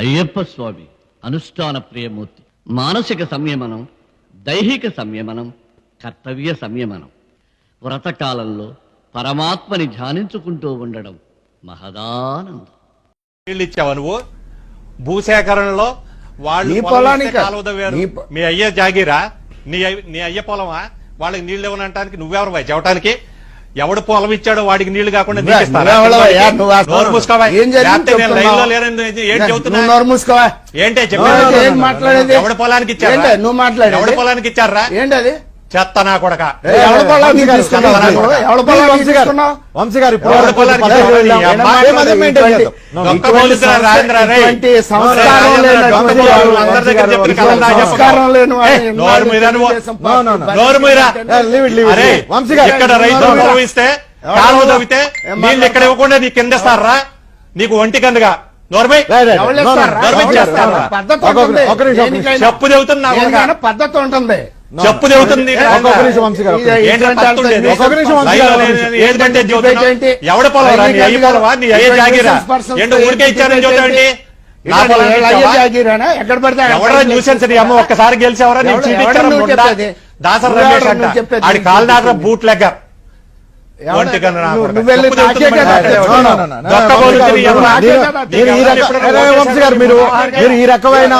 అయ్యప్ప స్వామి అనుష్ఠాన ప్రియమూర్తి మానసిక సంయమనం దైహిక సంయమనం కర్తవ్య సంయమనం. వ్రతకాలంలో పరమాత్మని ధ్యానించుకుంటూ ఉండడం మహదానందం. నీళ్ళు ఇచ్చావా నువ్వు? భూసేకరణలో వాళ్ళు నీ పొలం పొలానిక? ఇస్తే కాలువ తవ్వారు. నీ పొ- మీ అయ్య జాగిరా? నీ అయ్య- నీ అయ్య పొలమా? వాళ్ళకి నీళ్ళు ఇవ్వనంటానికి నువ్వెవరు బాయ్ చెప్పడానికి ఎవడు పొలం ఇచ్చాడో వాడికి నీళ్ళు కాకుండా ఏంటి మాట్లాడేది? ఎవడి పొలానికి ఇచ్చారా? ఎవడి పొలానికి ఇచ్చారా? ఏంటి అది చెత్త నా కొడక ఇక్కడ రైతులు ఎవరు? కాలువ తవ్వితే నీళ్ళు ఇక్కడ ఇవ్వకుండా నీకు కింద ఇస్తారా? నీకు ఒంటి కిందగా. చెప్పు చెబుతున్నా పద్ధతి ఉంటుంది. చెప్పు చెబుతుంది. ఏంటంటే? ఎవడ అయ్య నీ అయ్య జాగిరా? ఏంటో ఊరికే ఇచ్చారని చూడండి? ఎక్కడ పడితే న్యూసెన్స్ అమ్మ ఒక్కసారి గెలిచేవరా? నేను చూపించాను? దాసరి రమేష్ అంట? ఆడి కాలు బూట్ మీరు మీరు ఈ రకమైన